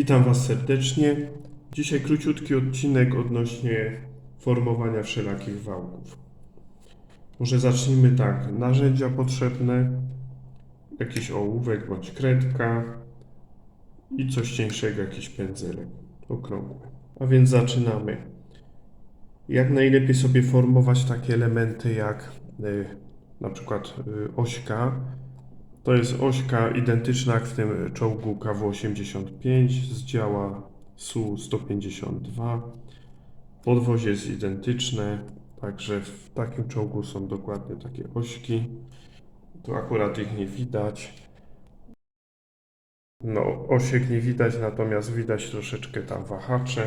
Witam Was serdecznie. Dzisiaj króciutki odcinek odnośnie formowania wszelakich wałków. Może zacznijmy tak. Narzędzia potrzebne, jakiś ołówek bądź kredka i coś cieńszego, jakiś pędzelek okrągły. A więc zaczynamy. Jak najlepiej sobie formować takie elementy jak y, na przykład y, ośka, to jest ośka identyczna jak w tym czołgu KW-85 z działa Su-152. Podwozie jest identyczne, także w takim czołgu są dokładnie takie ośki. Tu akurat ich nie widać. No, osiek nie widać, natomiast widać troszeczkę tam wahacze.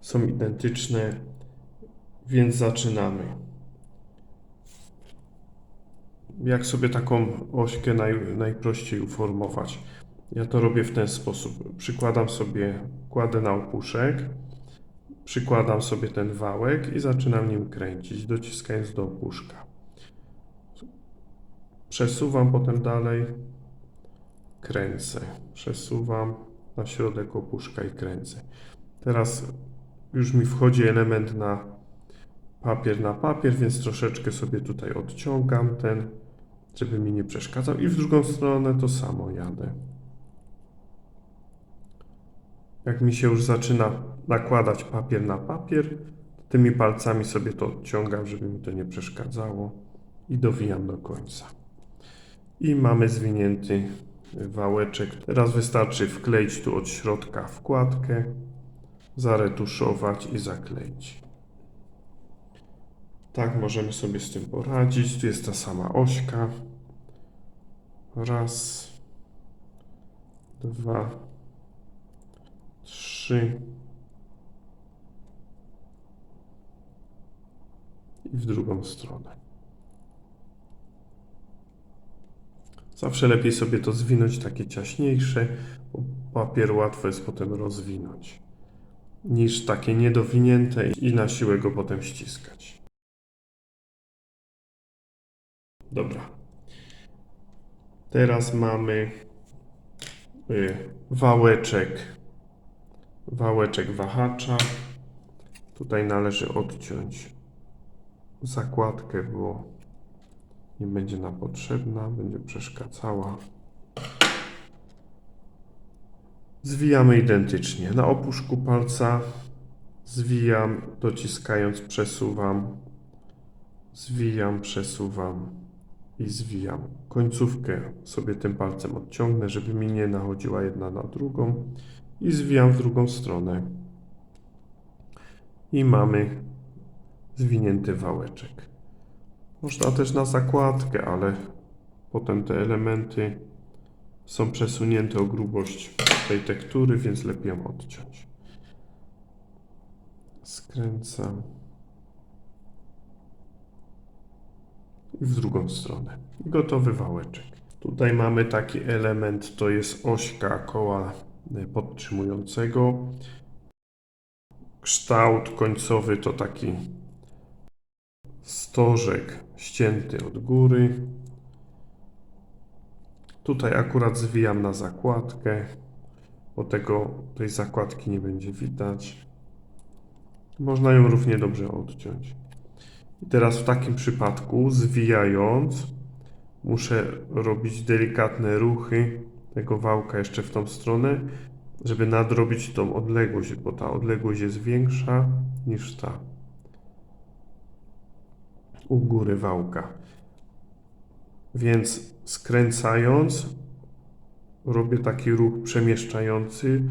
Są identyczne, więc zaczynamy jak sobie taką ośkę naj, najprościej uformować. Ja to robię w ten sposób. Przykładam sobie, kładę na opuszek, przykładam sobie ten wałek i zaczynam nim kręcić, dociskając do opuszka. Przesuwam potem dalej, kręcę. Przesuwam na środek opuszka i kręcę. Teraz już mi wchodzi element na papier na papier, więc troszeczkę sobie tutaj odciągam ten, żeby mi nie przeszkadzał i w drugą stronę to samo jadę. Jak mi się już zaczyna nakładać papier na papier, tymi palcami sobie to odciągam, żeby mi to nie przeszkadzało i dowijam do końca. I mamy zwinięty wałeczek. Teraz wystarczy wkleić tu od środka wkładkę, zaretuszować i zakleić. Tak, możemy sobie z tym poradzić. Tu jest ta sama ośka. Raz, dwa, trzy. I w drugą stronę. Zawsze lepiej sobie to zwinąć takie ciaśniejsze, bo papier łatwo jest potem rozwinąć, niż takie niedowinięte i na siłę go potem ściskać. Dobra. Teraz mamy y, wałeczek. Wałeczek wahacza. Tutaj należy odciąć zakładkę, bo nie będzie nam potrzebna, będzie przeszkadzała. Zwijamy identycznie. Na opuszku palca zwijam, dociskając, przesuwam, zwijam, przesuwam i zwijam. Końcówkę sobie tym palcem odciągnę, żeby mi nie nachodziła jedna na drugą i zwijam w drugą stronę. I mamy zwinięty wałeczek. Można też na zakładkę, ale potem te elementy są przesunięte o grubość tej tektury, więc lepiej ją odciąć. Skręcam. I w drugą stronę. Gotowy wałeczek. Tutaj mamy taki element, to jest ośka koła e, podtrzymującego. Kształt końcowy to taki stożek ścięty od góry. Tutaj akurat zwijam na zakładkę, bo tego, tej zakładki nie będzie widać. Można ją równie dobrze odciąć. I teraz w takim przypadku, zwijając, muszę robić delikatne ruchy tego wałka jeszcze w tą stronę, żeby nadrobić tą odległość, bo ta odległość jest większa niż ta u góry wałka. Więc skręcając, robię taki ruch przemieszczający,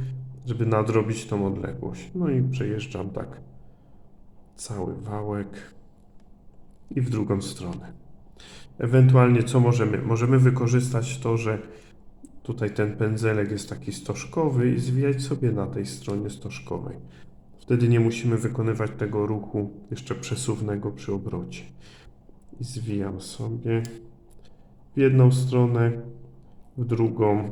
żeby nadrobić tą odległość. No i przejeżdżam tak cały wałek i w drugą stronę. Ewentualnie co możemy? Możemy wykorzystać to, że tutaj ten pędzelek jest taki stożkowy i zwijać sobie na tej stronie stożkowej. Wtedy nie musimy wykonywać tego ruchu jeszcze przesuwnego przy obrocie. I zwijam sobie w jedną stronę, w drugą.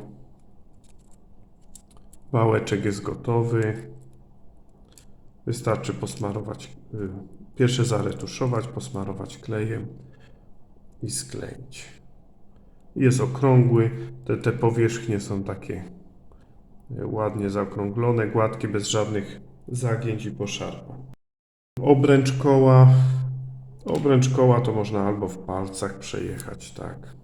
Wałeczek jest gotowy. Wystarczy posmarować y, Pierwsze zaretuszować, posmarować klejem i skleić. Jest okrągły, te, te powierzchnie są takie e, ładnie zaokrąglone, gładkie, bez żadnych zagięć i poszarpań. Obręcz koła. Obręcz koła to można albo w palcach przejechać, tak.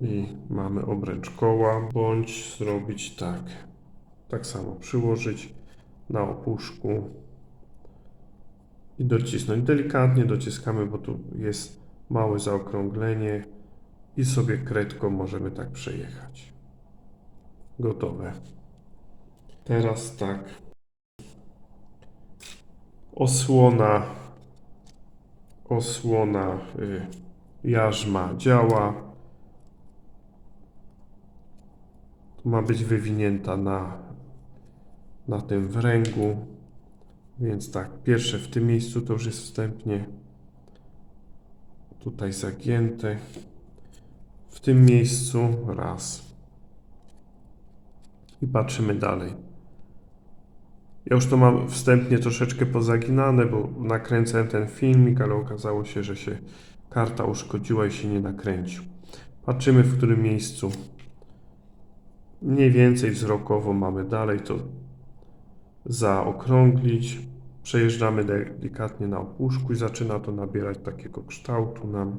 I mamy obręcz koła, bądź zrobić tak. Tak samo przyłożyć na opuszku i docisnąć. Delikatnie dociskamy, bo tu jest małe zaokrąglenie i sobie kredką możemy tak przejechać. Gotowe. Teraz tak. Osłona. Osłona y, jarzma działa. Ma być wywinięta na, na tym wręgu. Więc tak, pierwsze w tym miejscu to już jest wstępnie tutaj zagięte. W tym miejscu raz. I patrzymy dalej. Ja już to mam wstępnie troszeczkę pozaginane, bo nakręcałem ten filmik, ale okazało się, że się karta uszkodziła i się nie nakręcił. Patrzymy w którym miejscu mniej więcej wzrokowo mamy dalej to zaokrąglić. Przejeżdżamy delikatnie na opuszku i zaczyna to nabierać takiego kształtu nam.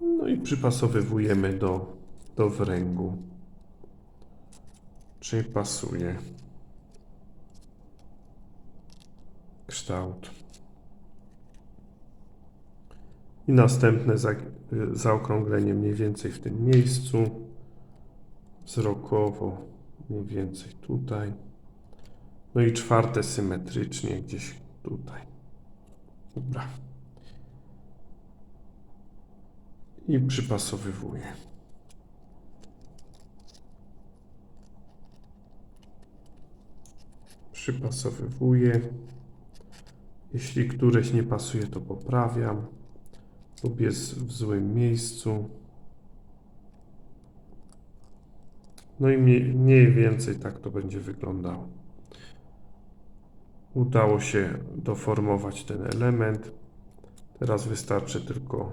No i przypasowywujemy do, do wręgu. Pasuje kształt. I następne za, zaokrąglenie mniej więcej w tym miejscu. Wzrokowo mniej więcej tutaj. No i czwarte symetrycznie gdzieś tutaj. Dobra. I przypasowywuję. Przypasowywuję. Jeśli któreś nie pasuje, to poprawiam lub jest w złym miejscu. No i mniej, mniej więcej tak to będzie wyglądało. Udało się doformować ten element. Teraz wystarczy tylko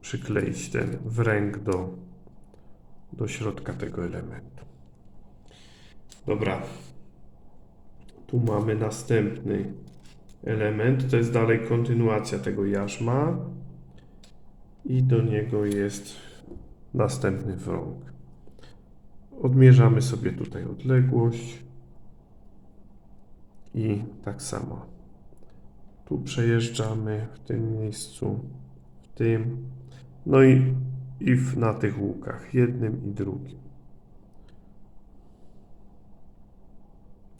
przykleić ten wręg do, do środka tego elementu. Dobra. Tu mamy następny element. To jest dalej kontynuacja tego jarzma. I do niego jest następny wrąg. Odmierzamy sobie tutaj odległość. I tak samo. Tu przejeżdżamy w tym miejscu, w tym. No i, i w, na tych łukach, jednym i drugim.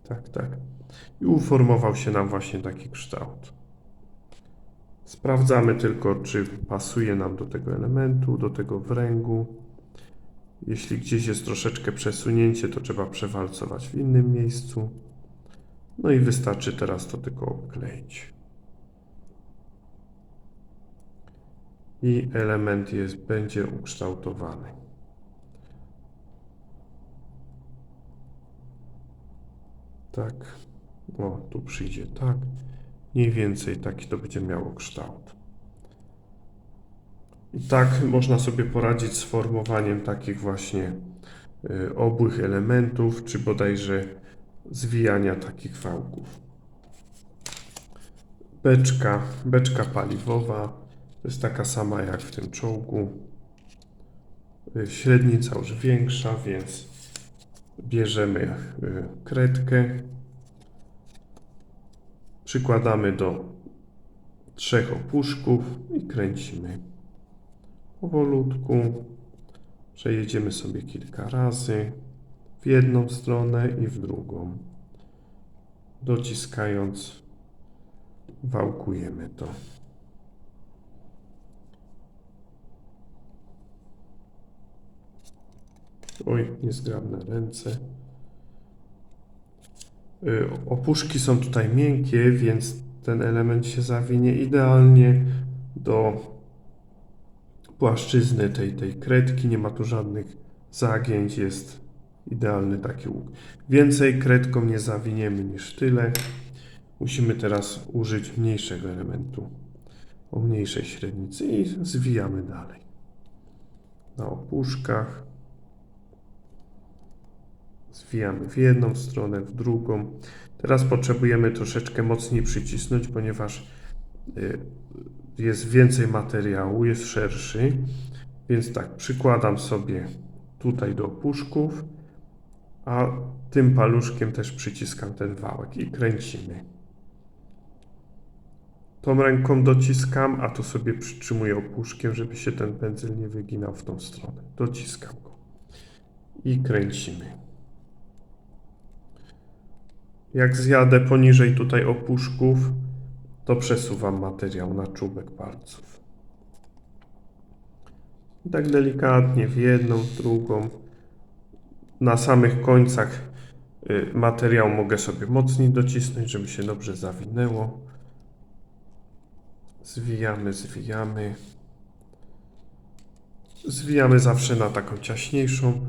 Tak, tak. I uformował się nam właśnie taki kształt. Sprawdzamy tylko, czy pasuje nam do tego elementu, do tego wręgu. Jeśli gdzieś jest troszeczkę przesunięcie, to trzeba przewalcować w innym miejscu. No i wystarczy teraz to tylko obkleić. I element jest, będzie ukształtowany. Tak. O, tu przyjdzie tak. Mniej więcej taki to będzie miało kształt. I tak można sobie poradzić z formowaniem takich właśnie y, obłych elementów, czy bodajże zwijania takich wałków. Beczka, beczka paliwowa jest taka sama jak w tym czołgu. Y, Średnica już większa, więc bierzemy y, kredkę, przykładamy do trzech opuszków i kręcimy powolutku. Przejedziemy sobie kilka razy w jedną stronę i w drugą. Dociskając, wałkujemy to. Oj, niezgrabne ręce. Y, Opuszki są tutaj miękkie, więc ten element się zawinie idealnie do płaszczyzny tej, tej kredki. Nie ma tu żadnych zagięć, jest idealny taki łuk. Więcej kredką nie zawiniemy niż tyle. Musimy teraz użyć mniejszego elementu o mniejszej średnicy i zwijamy dalej. na opuszkach. Zwijamy w jedną stronę, w drugą. Teraz potrzebujemy troszeczkę mocniej przycisnąć, ponieważ y, jest więcej materiału, jest szerszy. Więc tak, przykładam sobie tutaj do opuszków, a tym paluszkiem też przyciskam ten wałek i kręcimy. Tą ręką dociskam, a tu sobie przytrzymuję opuszkiem, żeby się ten pędzel nie wyginał w tą stronę. Dociskam go i kręcimy. Jak zjadę poniżej tutaj opuszków, to przesuwam materiał na czubek palców. I tak delikatnie w jedną, w drugą. Na samych końcach y, materiał mogę sobie mocniej docisnąć, żeby się dobrze zawinęło. Zwijamy, zwijamy. Zwijamy zawsze na taką ciaśniejszą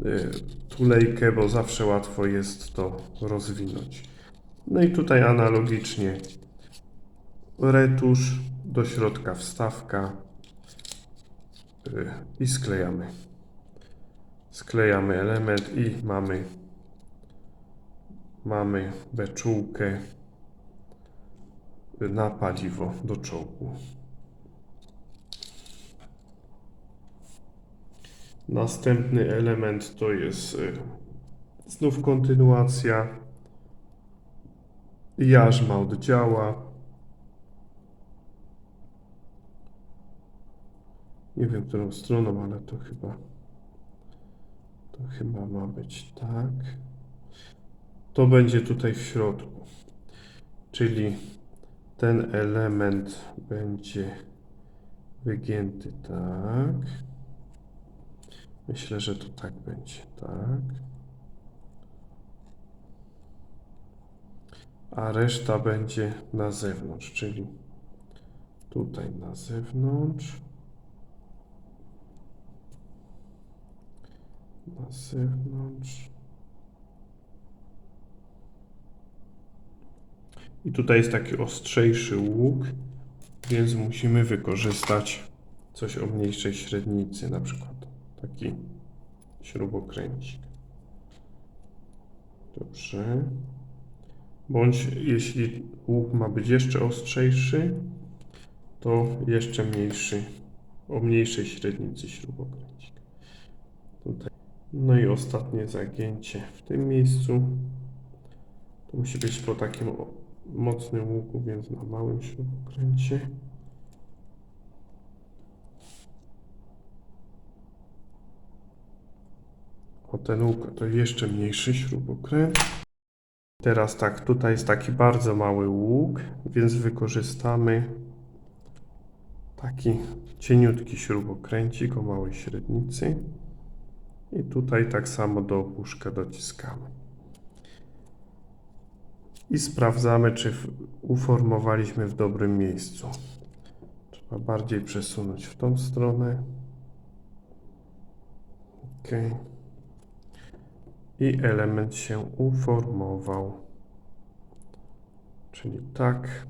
y, tulejkę, bo zawsze łatwo jest to rozwinąć. No i tutaj analogicznie retusz, do środka wstawka y, i sklejamy. Sklejamy element i mamy mamy beczułkę na paliwo do czołgu. Następny element to jest y, znów kontynuacja. Jarzma oddziała. Nie wiem, którą stroną, ale to chyba to chyba ma być tak. To będzie tutaj w środku. Czyli ten element będzie wygięty tak. Myślę, że to tak będzie, tak. A reszta będzie na zewnątrz, czyli tutaj na zewnątrz. Na zewnątrz. I tutaj jest taki ostrzejszy łuk, więc musimy wykorzystać coś o mniejszej średnicy, na przykład taki śrubokręcik. Dobrze. Bądź jeśli łuk ma być jeszcze ostrzejszy, to jeszcze mniejszy, o mniejszej średnicy śrubokręcik. No i ostatnie zagięcie w tym miejscu. To musi być po takim mocnym łuku, więc na małym śrubokręcie. O ten łuk to jeszcze mniejszy śrubokręt. Teraz tak, tutaj jest taki bardzo mały łuk, więc wykorzystamy taki cieniutki śrubokręcik o małej średnicy. I tutaj tak samo do opuszka dociskamy. I sprawdzamy, czy uformowaliśmy w dobrym miejscu. Trzeba bardziej przesunąć w tą stronę. Ok. I element się uformował. Czyli tak.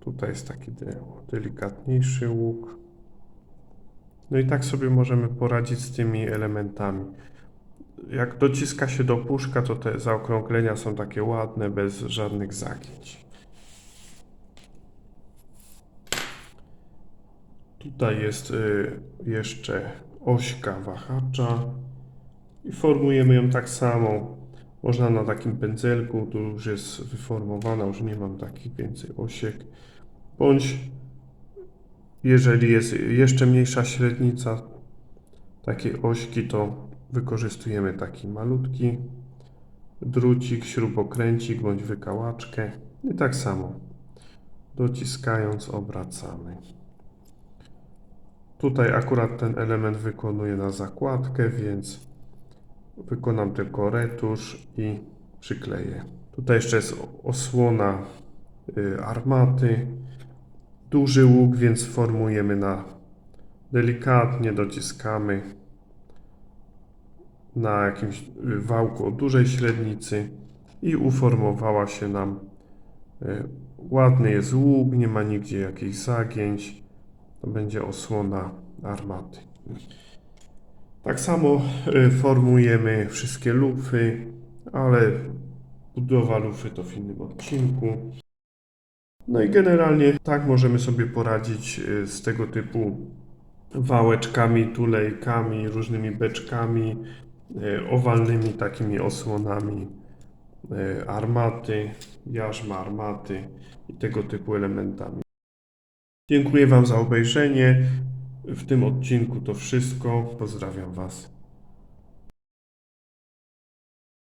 Tutaj jest taki de- delikatniejszy łuk. No i tak sobie możemy poradzić z tymi elementami. Jak dociska się do puszka, to te zaokrąglenia są takie ładne, bez żadnych zagięć. Tutaj jest y, jeszcze ośka wahacza i formujemy ją tak samo. Można na takim pędzelku, tu już jest wyformowana, już nie mam takich więcej osiek. Bądź jeżeli jest jeszcze mniejsza średnica takiej ośki, to wykorzystujemy taki malutki drucik, śrubokręcik bądź wykałaczkę i tak samo dociskając obracamy. Tutaj akurat ten element wykonuję na zakładkę, więc wykonam tylko retusz i przykleję. Tutaj jeszcze jest osłona y, armaty duży łuk, więc formujemy na delikatnie, dociskamy na jakimś y, wałku o dużej średnicy i uformowała się nam y, ładny jest łuk, nie ma nigdzie jakichś zagięć. To będzie osłona armaty. Tak samo y, formujemy wszystkie lufy, ale budowa lufy to w innym odcinku. No i generalnie tak możemy sobie poradzić y, z tego typu wałeczkami, tulejkami, różnymi beczkami, y, owalnymi takimi osłonami y, armaty, jarzma armaty i tego typu elementami. Dziękuję Wam za obejrzenie. W tym odcinku to wszystko. Pozdrawiam Was.